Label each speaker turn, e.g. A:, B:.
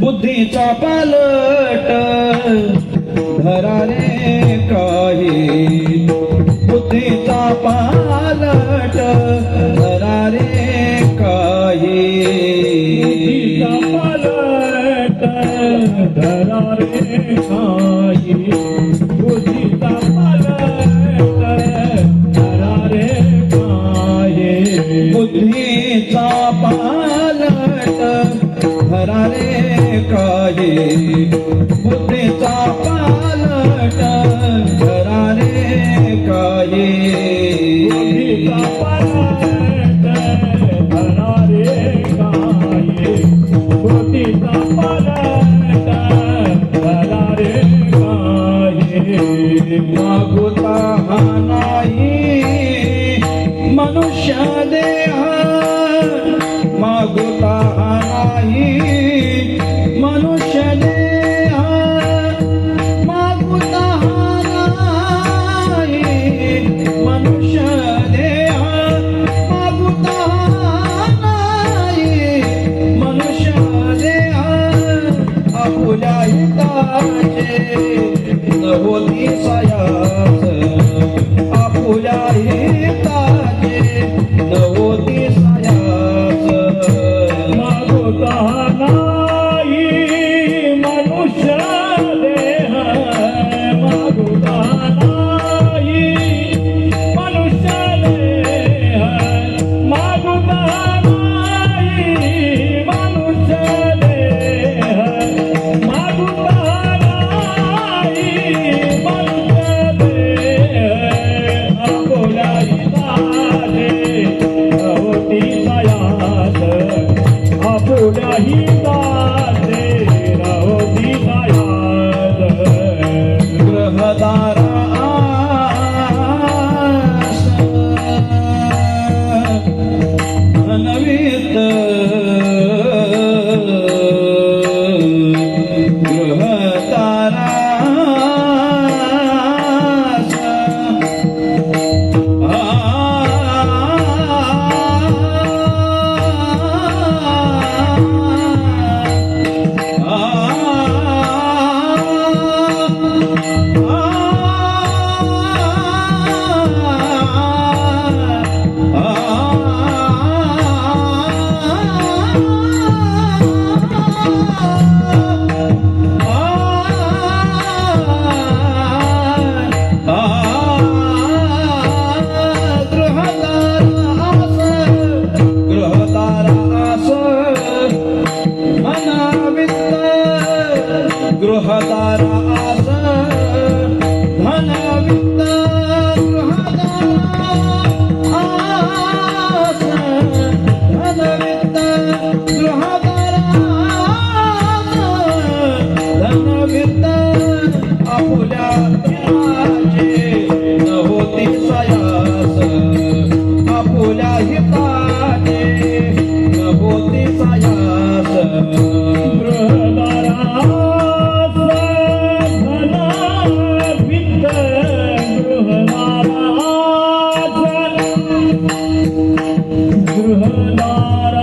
A: बुद्धीचा पालट धराने काही. बुद्धीचा पालट धराने काही.
B: पालट
A: धराने काही. बुद्धीचा पालन रे काही
B: बुद्धीचा पालट करा रे
A: काही भुलाए linda. गृहदारा Oh, Hurlar